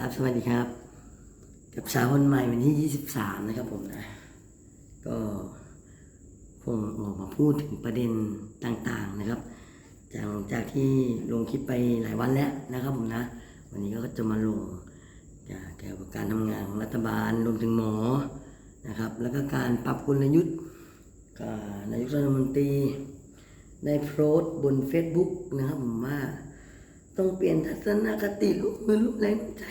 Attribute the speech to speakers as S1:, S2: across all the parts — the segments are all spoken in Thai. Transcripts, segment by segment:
S1: ครับสวัสดีครับ กับเช้าวันใหม่วันที่ 23 นะครับผมนะ ก็ผมออกมาพูดถึงประเด็นต่างๆนะครับจากจากที่ลงคลิปไปหลายวันแล้วนะครับผมนะ วันนี้ก็จะมาลงเกี่ยวกับการทำงานของรัฐบาลรวมถึงหมอนะครับ แล้วก็การปรับกลยุทธ์นายกรัฐมนตรีได้โพสต์บน Facebook นะครับผมว่า ต้องเปลี่ยนทัศนคติลูกมือลูกแรงใจ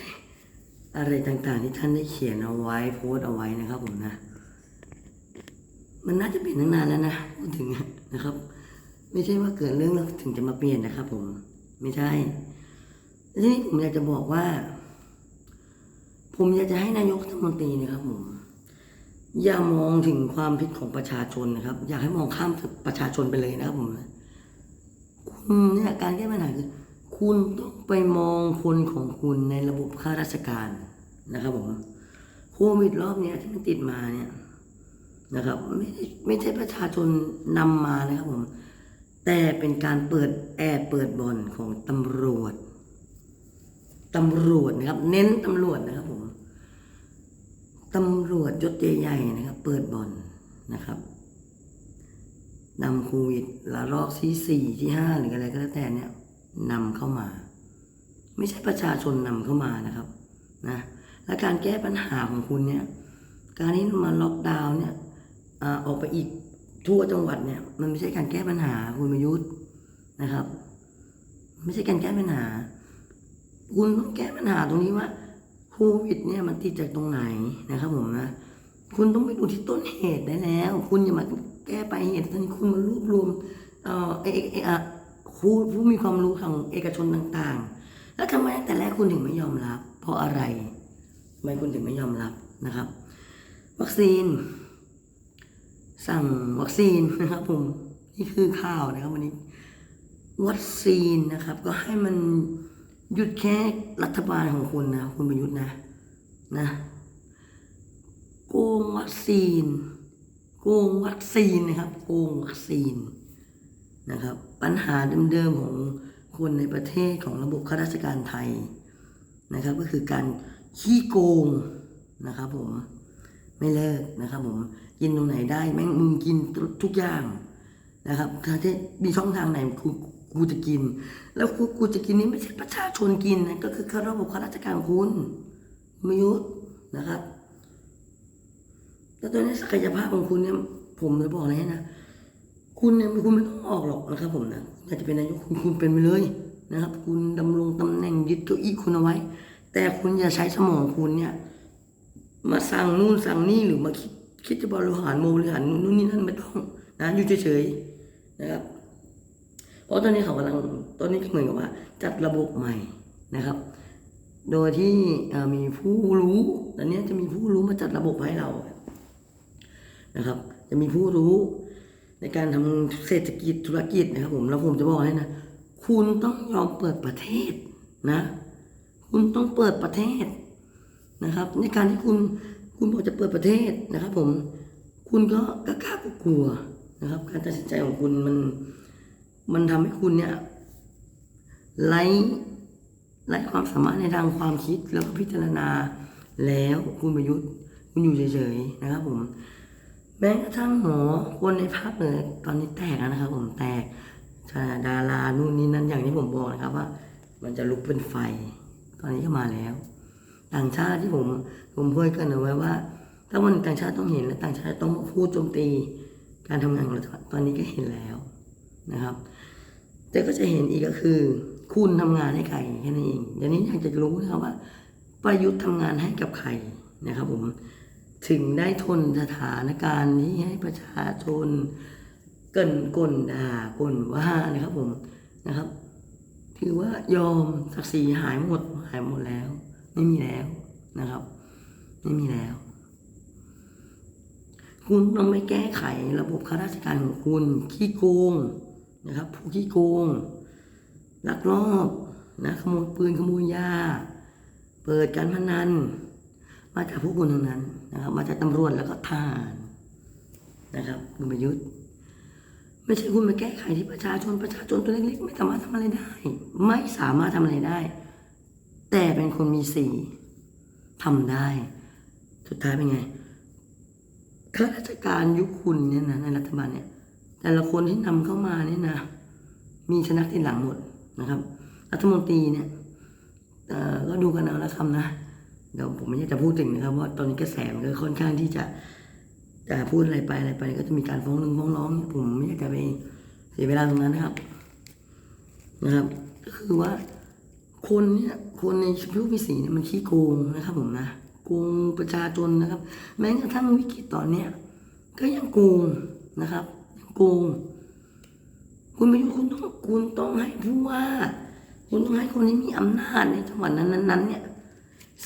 S1: อะไรต่างๆ ที่ท่านได้เขียนเอาไว้โพสต์เอาไว้นะครับ ผมนะ มันน่าจะเปลี่ยนตั้งนานแล้วนะพูดถึงนะครับ ไม่ใช่ว่าเกิดเรื่องแล้วถึงจะมาเปลี่ยนนะครับ ผม ไม่ใช่ทีนี้ผมอยากจะบอกว่า ผมอยากจะให้นายกรัฐมนตรีนะครับผมอย่ามองถึงความผิดของประชาชนนะครับ อยากให้มองข้ามประชาชนไปเลยนะครับผมคุณเนี่ยการแก้ปัญหาคือ คุณต้องไปมองคนของคุณในระบบข้าราชการนะครับผมโควิดรอบนี้ที่มันติดมาเนี่ยนะครับไม่ได้ไม่ใช่ประชาชนนำมานะครับผมแต่เป็นการเปิดแอบเปิดบ่อนของตำรวจตำรวจนะครับ เน้นตำรวจนะครับผมตำรวจยศใหญ่ๆนะครับ เปิดบ่อนนะครับนำโควิดละลอกที่สี่ที่ห้าหรืออะไรก็แล้วแต่เนี่ย นำเข้ามา ไม่ใช่ประชาชนนำเข้ามานะครับนะและการแก้ปัญหาของคุณเนี่ยการที่มาล็อกดาวน์เนี่ยออกไปอีกทั่วจังหวัดเนี่ย มันไม่ใช่การแก้ปัญหาคุณประยุทธ์นะครับ ไม่ใช่การแก้ปัญหา คุณต้องแก้ปัญหาตรงนี้ว่าโควิดเนี่ยมันติดจากตรงไหนนะครับผมนะคุณต้องไปดูที่ต้นเหตุได้แล้ว คุณอย่ามาแก้ไปเหตุตอนนี้คุณมารวบรวมเอ่อเอเอ ผู้ผู้มีความรู้ของเอกชนต่างๆ แล้วทำไมแต่แรกคุณถึงไม่ยอมรับ เพราะอะไรทำไมคุณถึงไม่ยอมรับนะครับ วัคซีน สั่งวัคซีนนะครับผมนี่คือข่าวนะครับวันนี้ วัคซีนนะครับ ก็ให้มันหยุดแค่รัฐบาลของคุณนะคุณประยุทธ์นะนะโกงวัคซีนโกงวัคซีนนะครับโกงวัคซีนนะครับ ปัญหาเดิมๆของคนในประเทศของระบบข้าราชการไทยนะครับ ก็คือการขี้โกงนะครับผมไม่เลิกนะครับผมกินตรงไหนได้แม่งมึงกินทุกอย่างนะครับถ้าที่มีช่องทางไหนกูกูจะกิน แล้วกูกูจะกินนี้ไม่ใช่ประชาชนกินนะก็คือเขาระบบข้าราชการคุณมยุทธนะครับแล้วตอนนี้ศักยภาพของคุณเนี่ยผมจะบอกเลยนะ คุณเนี่ยคุณไม่ต้องออกหรอกนะครับ ผมนะอยากจะเป็นนายกคุณคุณเป็นไปเลยนะครับ คุณดำรงตำแหน่งยึดเก้าอี้คุณเอาไว้ แต่คุณอย่าใช้สมองคุณเนี่ย มาสั่งนู่นสั่งนี่หรือมาคิดคิดจะบริหารโมบริหารนู่นนี่นั่นไม่ต้องนะอยู่เฉยๆนะครับ เพราะตอนนี้เขากำลังตอนนี้ก็เหมือนกับว่า จัดระบบใหม่นะครับ โดยที่มีผู้รู้ตอนนี้จะมีผู้รู้มาจัดระบบให้เรานะครับ จะมีผู้รู้ ในการทำเศรษฐกิจธุรกิจนะครับผมแล้วผมจะบอกให้นะ คุณต้องยอมเปิดประเทศนะ คุณต้องเปิดประเทศนะครับ ในการที่คุณคุณบอกจะเปิดประเทศนะครับ ผม คุณก็กล้ากลัวนะครับ การตัดสินใจของคุณมันมันทำให้คุณเนี่ยไร้ไร้ความสามารถในทางความคิดแล้วก็พิจารณาแล้วคุณประยุทธ์คุณอยู่เฉยๆนะครับผม ม้กระทั่งหมอคนในภาคเหนือตอนนี้แตกแล้วนะครับ ผมแตกดารานู่นนี่นั่นอย่างที่ผมบอกนะครับว่า มันจะลุกเป็นไฟ ตอนนี้ก็มาแล้ว ต่างชาติที่ผมผมพูดกันเอาไว้ว่า ถ้าวันต่างชาติต้องเห็นและต่างชาติต้องพูดโจมตี การทำงานของรัฐบาตอนนี้ก็เห็นแล้วนะครับ แต่ก็จะเห็นอีกก็คือ คุณทำงานให้ใครแค่นั้นเองเดี๋ยวนี้อยากจะรู้นะครับว่าประยุทธ์ทำงานให้กับใครนะครับ ผม ถึงได้ทนสถานการณ์นี้ให้ประชาชนเกินกลด่ากลว่านะครับผมนะครับ ถือว่ายอมศักดิ์ศรีหายหมดหายหมดแล้ว ไม่มีแล้วนะครับ ไม่มีแล้ว คุณต้องไม่แก้ไขระบบข้าราชการของคุณขี้โกงนะครับ ผู้ขี้โกงลักลอบนะขโมยปืนขโมยยา เปิดการพนัน มาจากพวกคุณทั้งนั้นนะครับ มาจากตำรวจแล้วก็ทหารนะครับคุณประยุทธ์ ไม่ใช่คุณมาแก้ไขที่ประชาชนประชาชนตัวเล็กๆไม่สามารถทำอะไรได้ ไม่สามารถทำอะไรได้ แต่เป็นคนมีสีทำได้ สุดท้ายเป็นไงข้าราชการยุคคุณเนี่ยนะในรัฐบาลเนี่ย แต่ละคนที่นำเข้ามาเนี่ยนะมีชนะที่หลังหมดนะครับ รัฐมนตรีเนี่ยก็ดูกันเอาละคำนะ เดี๋ยวผมไม่อยากจะพูดถึงนะครับว่าตอนนี้กระแสมันก็ค่อนข้างที่จะจะพูดอะไรไปอะไรไปก็จะมีการฟ้องร้องฟ้องร้องเนี่ยผมไม่อยากจะไปเสียเวลาตรงนั้นนะครับ นะครับก็คือว่าคนเนี่ยคนในชุดวิสีเนี่ยมันขี้โกงนะครับผมนะโกงประชาชนนะครับ แม้กระทั่งวิกฤตตอนเนี้ยก็ยังโกงนะครับยังโกง คุณประยุทธ์คุณต้องคุณต้องให้ผู้ว่า คุณต้องให้คนที่มีอำนาจในจังหวัดนั้นๆเนี่ย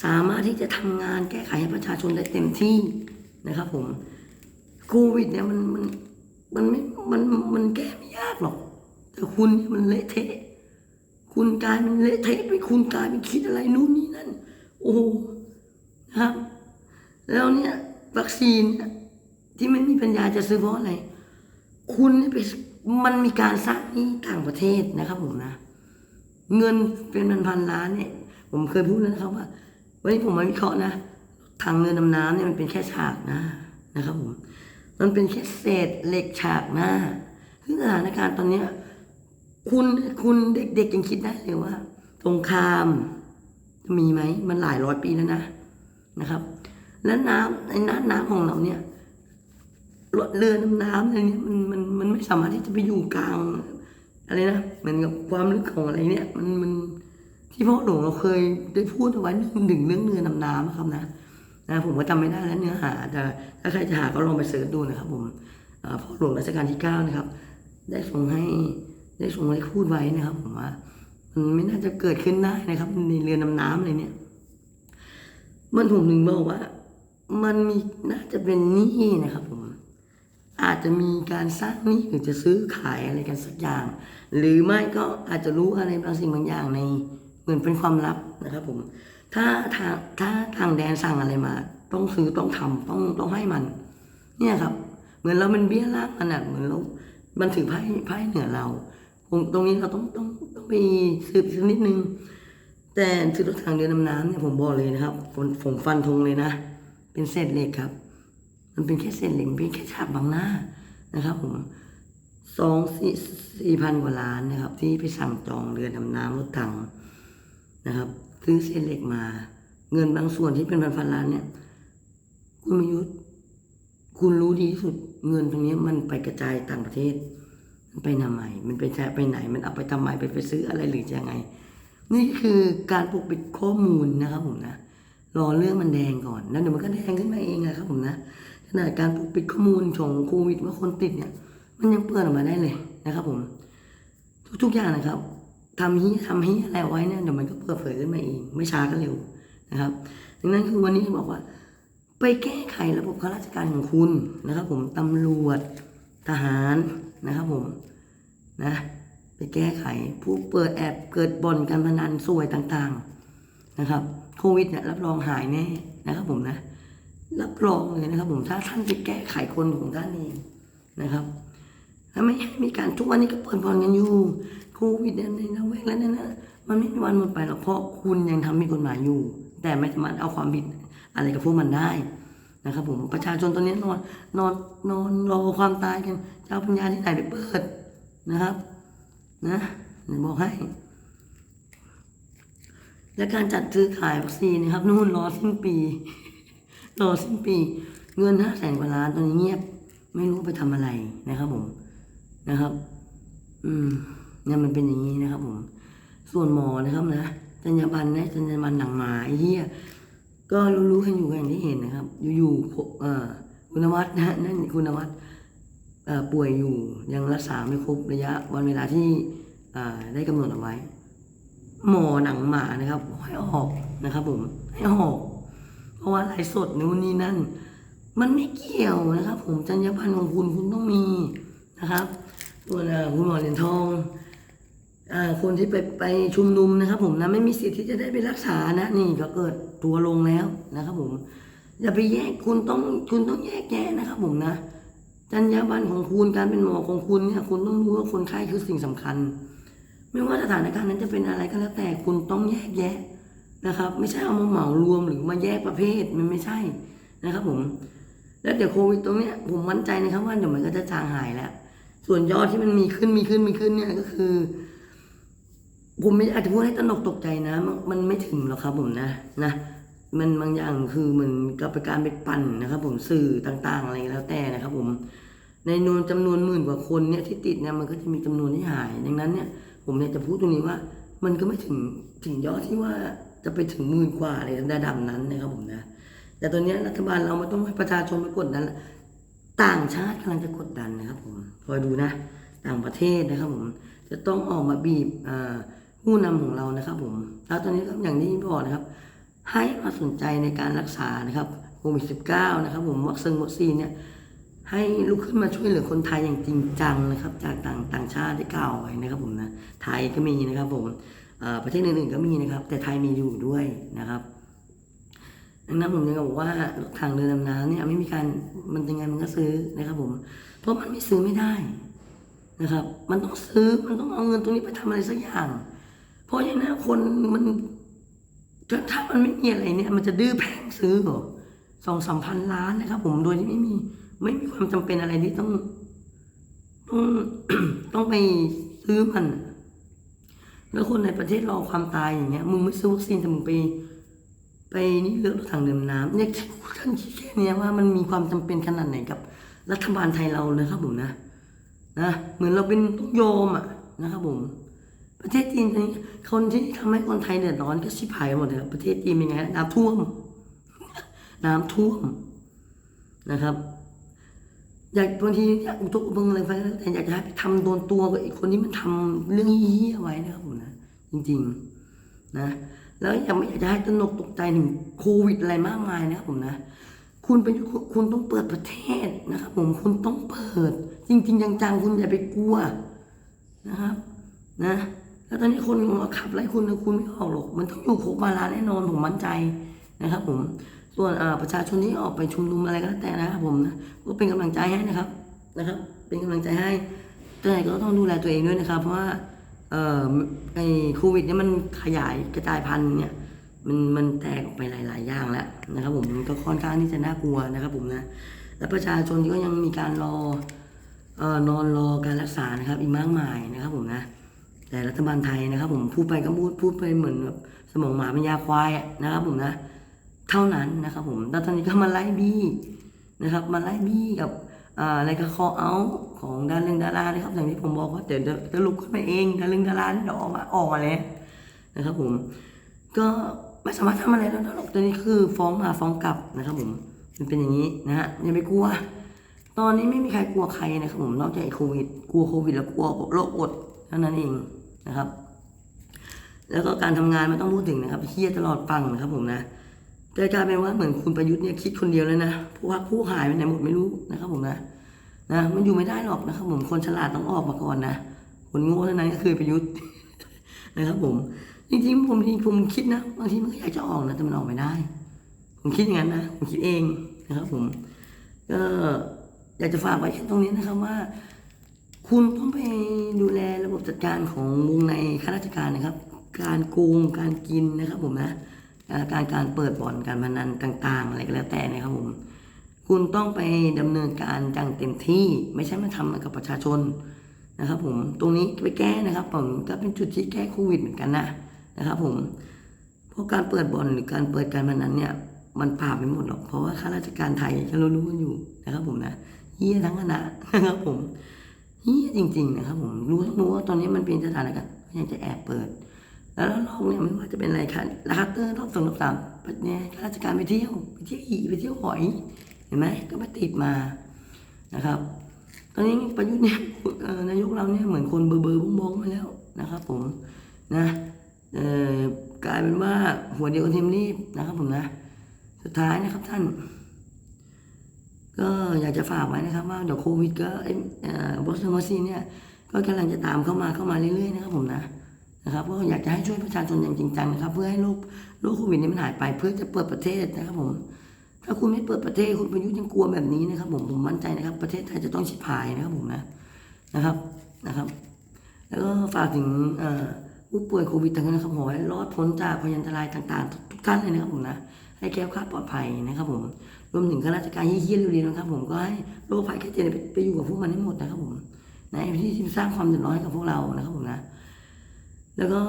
S1: สามารถที่จะทำงานแก้ไขให้ประชาชนได้เต็มที่นะครับผมโควิดเนี่ยมันมันมันไม่มันมันแก้ไม่ยากหรอก แต่คุณเนี่ยมันเละเทะคุณกลายเป็นเละเทะไปคุณกลายเป็นคิดอะไรนู่นนี่นั่น โอ้โหนะครับ แล้วเนี่ยวัคซีนที่ไม่มีปัญญาจะซื้อเพราะอะไร คุณเนี่ยไปมันมีการสร้างนี้ต่างประเทศนะครับผมนะ เงินเป็นพันพันล้านเนี่ย ผมเคยพูดแล้วนะครับว่า วันนี้ผมมาวิเคราะห์นะ ทางเรือดำน้ำเนี่ยมันเป็นแค่ฉากหน้านะครับผม มันเป็นแค่เศษเหล็กฉากหน้าคือสถานการณ์ตอนเนี้ยคุณคุณเด็กๆยังคิดได้เลยว่าสงครามจะมีไหมมันหลายร้อยปีแล้วนะนะครับ และน้ำในน้ำน้ำของเราเนี่ยรถเรือดำน้ำอะไรเนี่ยมันมันมันไม่สามารถที่จะไปอยู่กลางอะไรนะเหมือนกับความลึกของอะไรเนี่ย มันมัน ที่พ่อหลวงเราเคยได้พูดเอาไว้ถึงเรื่องเรือดำน้ำนะครับนะนะผมก็จำไม่ได้แล้วเนื้อหาแต่ถ้าใครจะหาก็ลองไปเสิร์ชดูนะครับผมพ่อหลวงรัชกาลที่เก้านะครับ ได้ทรงให้ได้ทรงไว้พูดไว้นะครับ ผมว่า มันไม่น่าจะเกิดขึ้นได้นะครับในเรือดำน้ำอะไรเนี่ย มันผมถึงบอกว่า มันมีน่าจะเป็นหนี้นะครับ ผม อาจจะมีการสร้างหนี้หรือจะซื้อขายอะไรกันสักอย่าง หรือไม่ก็อาจจะรู้อะไรบางสิ่งบางอย่างใน เหมือนเป็นความลับนะครับผม ถ้าทางถ้าทางแดนสั่งอะไรมา ต้องซื้อต้องทำต้องต้องให้มัน เนี่ยครับ เหมือนเราเป็นเบี้ยล่างมันอะเหมือนเรามันถือไพ่ไพ่เหนือเราตรงนี้เราต้องต้องต้องไปสืบสักนิดนึง แต่ถือรถทางเดินดำน้ำเนี่ยผมบอกเลยนะครับผมผมฟันธงเลยนะ เป็นเศษเหล็กครับ มันเป็นแค่เศษเหล็กเป็นแค่ฉากบางหน้านะครับ ผมสองสี่สี่พันกว่าล้านนะครับ ที่ไปสั่งจองเรือดำน้ำรถถัง นะครับซื้อเศษเหล็กมา เงินบางส่วนที่เป็นพันพันล้านเนี่ย คุณมยุทธคุณรู้ดีที่สุดเงินตรงนี้มันไปกระจายต่างประเทศ มันไปทำไมมันไปใช้ไปไหน มันเอาไปทำไมไปไปซื้ออะไรหรือยังไง นี่คือการปกปิดข้อมูลนะครับผมนะรอเรื่องมันแดงก่อนแล้วเดี๋ยวมันก็แดงขึ้นมาเองนะครับผมนะขนาดการปกปิดข้อมูลของโควิดว่าคนติดเนี่ย มันยังเปิดออกมาได้เลยนะครับผม ทุกๆอย่างนะครับ ทำฮีทำฮีอะไรไว้เนี่ยเดี๋ยวมันก็เปิดเผยขึ้นมาเอง ไม่ช้าก็เร็วนะครับ ดังนั้นคือวันนี้บอกว่า ไปแก้ไขระบบข้าราชการของคุณนะครับ ผมตำรวจทหารนะครับ ผมนะไปแก้ไขผู้เปิดแอบเกิดบ่อนการพนันสวยต่างๆนะครับโควิดเนี่ยรับรองหายแน่นะครับ ผมนะ รับรองเลยนะครับ ผมถ้าท่านไปแก้ไขคนของท่านเองนะครับถ้าไม่ให้มีการทุกวันนี้ก็เปิดบอลกันอยู่ โควิดในในละแวกแล้วเนี่ยนะมันไม่มีวันหมดไปหรอกเพราะคุณยังทำมีกฎหมายอยู่ แต่ไม่สามารถเอาความผิดอะไรกับพวกมันได้นะครับผมประชาชนตอนนี้นอนนอนนอนรอความตายกันเจ้าปัญญาที่ไหนไปเปิดนะครับ นะเดี๋ยวบอกให้ และการจัดซื้อขายวัคซีนนะครับนู่นรอสิ้นปี รอสิ้นปี เงินห้าแสนกว่าล้านตอนนี้เงียบ ไม่รู้ไปทำอะไรนะครับผมนะครับ อืม เนี่ยมันเป็นอย่างนี้นะครับผม ส่วนหมอนะครับนะจรรยาบรรณนะจรรยาบรรณหนังหมาไอ้เหี้ยก็รู้ๆกันอยู่กันอย่างที่เห็นนะครับ อยู่ๆคุณวัดนะฮะนั่นคุณวัดเอ่อป่วยอยู่ยังรักษาไม่ครบระยะวันเวลาที่ได้กำหนดเอาไว้ หมอหนังหมานะครับให้ออกนะครับ ผมให้ออก เพราะว่าไลฟ์สดนู่นนี่นั่น มันไม่เกี่ยวนะครับ ผมจรรยาบรรณของคุณคุณต้องมีนะครับส่วนเอ่อคุณหมอเหรียญทอง คนที่ไปไปชุมนุมนะครับ ผมนะไม่มีสิทธิ์ที่จะได้ไปรักษานะ นี่ก็เกิดตัวลงแล้วนะครับ ผมอย่าไปแยกคุณต้องคุณต้องแยกแยะนะครับ ผมนะจรรยาบรรณของคุณการเป็นหมอของคุณเนี่ย คุณต้องรู้ว่าคนไข้คือสิ่งสำคัญ ไม่ว่าสถานการณ์นั้นจะเป็นอะไรก็แล้วแต่คุณต้องแยกแยะนะครับ ไม่ใช่เอามาเหมารวมหรือมาแยกประเภทมันไม่ใช่นะครับ ผม แล้วเดี๋ยวโควิดตรงเนี้ยผมมั่นใจนะครับว่าเดี๋ยวมันก็จะจางหายแล้วส่วนยอดที่มันมีขึ้นมีขึ้นมีขึ้นเนี่ยก็คือ ผมไม่อาจจะพูดให้ตนกตกใจนะ มันไม่ถึงหรอกครับผมนะนะมันบางอย่างคือเหมือนกับเป็นการไปปั่นนะครับ ผมสื่อต่างๆ อะไรแล้วแต่นะครับ ผม ในนวนจำนวนหมื่นกว่าคนเนี่ยที่ติดเนี่ยมันก็จะมีจำนวนที่หาย ดังนั้นเนี่ย ผมอยากจะพูดตรงนี้ว่า มันก็ไม่ถึงถึงยอดที่ว่าจะไปถึงหมื่นกว่าอะไรระดับนั้นนะครับผมนะ แต่ตอนนี้รัฐบาลเราไม่ต้องให้ประชาชนไปกดดันต่างชาติกำลังจะกดดันนะครับ ผมคอยดูนะ ต่างประเทศนะครับ ผม จะต้องออกมาบีบอ่า ผู้นำของเรานะครับผม แล้วตอนนี้ก็อย่างที่บอกนะครับ ให้มาสนใจในการรักษานะครับโควิด -19 นะครับผมวัคซีนวัคซีนเนี่ยให้ลุกขึ้นมาช่วยเหลือคนไทยอย่างจริงจังนะครับ จากต่างต่างชาติได้กล่าวไว้นะครับผมนะไทยก็มีนะครับผมประเทศอื่นๆก็มีนะครับ แต่ไทยมีอยู่ด้วยนะครับดังนั้นผมยังบอกว่ารถทางเรือดำน้ำเนี่ยไม่มีการมันยังไงมันก็ซื้อนะครับ ผม เพราะมันไม่ซื้อไม่ได้นะครับ มันต้องซื้อมันต้องเอาเงินตรงนี้ไปทำอะไรสักอย่าง เพราะอย่างนั้นคนมันถ้ามันไม่มีอะไรเนี่ย มันจะดื้อแพงซื้อเหรอสองสามพันล้านนะครับ ผมโดยที่ไม่มี ไม่มีความจำเป็นอะไรที่ต้อง ต้องต้องไปซื้อมัน แล้วคนในประเทศรอความตายอย่างเงี้ยมึงไม่ซื้อวัคซีนแต่มึงไป ไปนี่เลือกถังเดิมน้ำเนี่ยท่านคิดแค่เนี้ยว่ามันมีความจำเป็นขนาดไหนกับ รัฐบาลไทยเราเลยครับผมนะนะเหมือนเราเป็นต้องโยมอะนะครับผม ประเทศจีนตอนนี้คนที่ทำให้คนไทยเดือดร้อนก็ชิบหายหมดเลยครับประเทศจีนเป็นไงน้ำท่วม น้ำท่วมนะครับ อยากบางทีอยากอุตุบังอะไรไปแต่อยากจะให้ไปทำโดนตัวกับไอ้คนที่มันทำเรื่องเหี้ยไว้นะครับผมนะจริง ๆ นะ แล้วยังไม่อยากจะให้ตนกตกใจถึงโควิดอะไรมากมายนะครับผมนะคุณเป็นคุณต้องเปิดประเทศนะครับผมคุณต้องเปิด จริง ๆ จังๆคุณอย่าไปกลัวนะครับ นะ แล้วตอนนี้คนมาขับไล่คุณนะคุณไม่ออกหรอก มันต้องอยู่โคกบาลาแน่นอนผมมั่นใจนะครับ ผม ส่วนประชาชนที่ออกไปชุมนุมอะไรก็แล้วแต่นะครับผมนะก็เป็นกำลังใจให้นะครับนะครับ เป็นกำลังใจให้แต่ก็ต้องดูแลตัวเองด้วยนะครับ เพราะว่าเอ่อไอ้โควิดเนี่ยมันขยายกระจายพันธุ์เนี่ยมันมันแตกออกไปหลาย ๆ อย่างแล้วนะครับ ผมมันก็ค่อนข้างที่จะน่ากลัวนะครับ ผมนะและประชาชนก็ยังมีการรอเอ่อนอนรอการรักษานะครับ อีกมากมายนะครับ ผมนะ แต่รัฐบาลไทยนะครับผมพูดไปก็พูดพูดไปเหมือนแบบสมองหมาเป็นยาควายนะครับผมนะเท่านั้นนะครับผมแล้วตอนนี้ก็มาไล่บี้นะครับมาไล่บี้กับอะไรก็คอเอาของดาราเรื่องดารานะครับอย่างที่ผมบอกว่าเดี๋ยวจะลุกขึ้นมาเองดาราเรื่องดาราเดี๋ยวออกมาออกมาแล้วนะครับผมก็ไม่สามารถทำอะไรได้หรอกตอนนี้คือฟ้องมาฟ้องกลับนะครับผมมันเป็นอย่างนี้นะฮะอย่าไปกลัว ตอนนี้ไม่มีใครกลัวใครนะครับผมนอกจากไอ้โควิดกลัวโควิดแล้วกลัวโรคอดเท่านั้นเอง นะครับ แล้วก็การทำงานไม่ต้องพูดถึงนะครับเครียดตลอดฟังนะครับ ผมนะแต่กลายเป็นว่าเหมือนคุณประยุทธ์เนี่ยคิดคนเดียวเลยนะผู้ว่าผู้หายไปไหนหมดไม่รู้นะครับ ผมนะนะมันอยู่ไม่ได้หรอกนะครับ ผมคนฉลาดต้องออกมาก่อนนะคนโง่เท่านั้นก็คือประยุทธ์นะครับ ผม จริงๆผมจริงผมคิดนะบางทีมันก็อยากจะออกนะแต่มันออกไม่ได้ ผมคิดอย่างนั้นนะผมคิดเองนะครับ ผมก็อยากจะฝากไว้แค่ตรงนี้นะครับว่า คุณต้องไปดูแลระบบจัดการของวงในข้าราชการนะครับ การโกงการกินนะครับผมนะการการเปิดบ่อนการพนันต่าง ๆ อะไรก็แล้วแต่นะครับผมคุณต้องไปดำเนินการอย่างเต็มที่ ไม่ใช่มาทำกับประชาชนนะครับผมตรงนี้ไปแก้นะครับผมก็เป็นจุดที่แก้โควิดเหมือนกันนะนะครับผมเพราะการเปิดบ่อนหรือการเปิดการพนันเนี่ยมันปราบไม่หมดหรอกเพราะว่าข้าราชการไทยก็รู้ๆกันอยู่นะครับผมนะเฮี้ยทั้งคณะนะครับผม เฮี้ยจริง ๆ นะครับผมรู้ทั้งรู้ว่าตอนนี้มันเป็นสถานการณ์ยังจะแอบเปิด แล้วรอบเนี่ยไม่ว่าจะเป็นอะไรค่ะลักเตอร์รอบสองรอบสามเนี่ยข้าราชการไปเที่ยวไปเที่ยวอีไปเที่ยวหอย เห็นไหมก็ไปติดมานะครับ ตอนนี้ประยุทธ์เนี่ยนายกเราเนี่ยเหมือนคนเบอร์เบอร์บ้องๆมาแล้วนะครับ ผมนะเออกลายเป็นว่าหัวเดียวกันทีมรีบนะครับผมนะ สุดท้ายนะครับท่าน ก็อยากจะฝากไว้นะครับ ว่าเดี๋ยวโควิดก็ไอ้บอสมาซีเนี่ยก็กำลังจะตามเข้ามาเข้ามาเรื่อยๆนะครับผมนะนะครับก็อยากจะให้ช่วยประชาชนอย่างจริงจังนะครับ เพื่อให้โรคโรคโควิดนี้มันหายไปเพื่อจะเปิดประเทศนะครับผม ถ้าคุณไม่เปิดประเทศคุณประยุทธ์ยังกลัวแบบนี้นะครับ ผมผมมั่นใจนะครับ ประเทศไทยจะต้องชิบหายนะครับผมนะนะครับนะครับ แล้วก็ฝากถึงผู้ป่วยโควิดทั้งนั้นนะครับผมให้รอดพ้นจากพยันตรายต่างๆ ทุกท่านเลยนะครับผมนะให้แคล้วคลาดปลอดภัยนะครับผม รวมถึงข้าราชการเฮี้ยๆเร็วๆนะครับ ผมก็ให้โรคภัยแค่เจ็บไปอยู่กับพวกมันให้หมดนะครับผมนะที่ที่สร้างความเดือดร้อนให้กับพวกเรานะครับผมนะ แล้วก็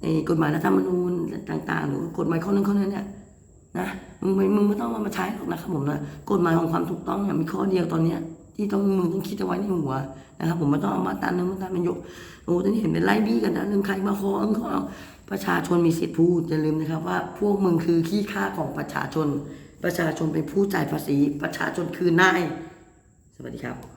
S1: ไอ้กฎหมายรัฐธรรมนูญต่าง ๆ หรือกฎหมายข้อนั้นข้อนั้นเนี่ยนะมึงไม่มึงไม่ต้องเอามาใช้หรอกนะครับผมนะกฎหมายของความถูกต้องเนี่ยมีข้อเดียวตอนเนี้ยที่ต้องมึงต้องคิดเอาไว้ในหัวนะครับ ผมไม่ต้องเอามาตันนึงมาตันเป็นยกโอ้ตอนนี้เห็นเป็นไล่บี้กันนะเรื่องใครมาขอเอิงขอเอา ประชาชนมีสิทธิ์พูดอย่าลืมนะครับว่าพวกมึงคือขี้ข้าของประชาชน ประชาชนเป็นผู้จ่ายภาษี ประชาชนคือนาย สวัสดีครับ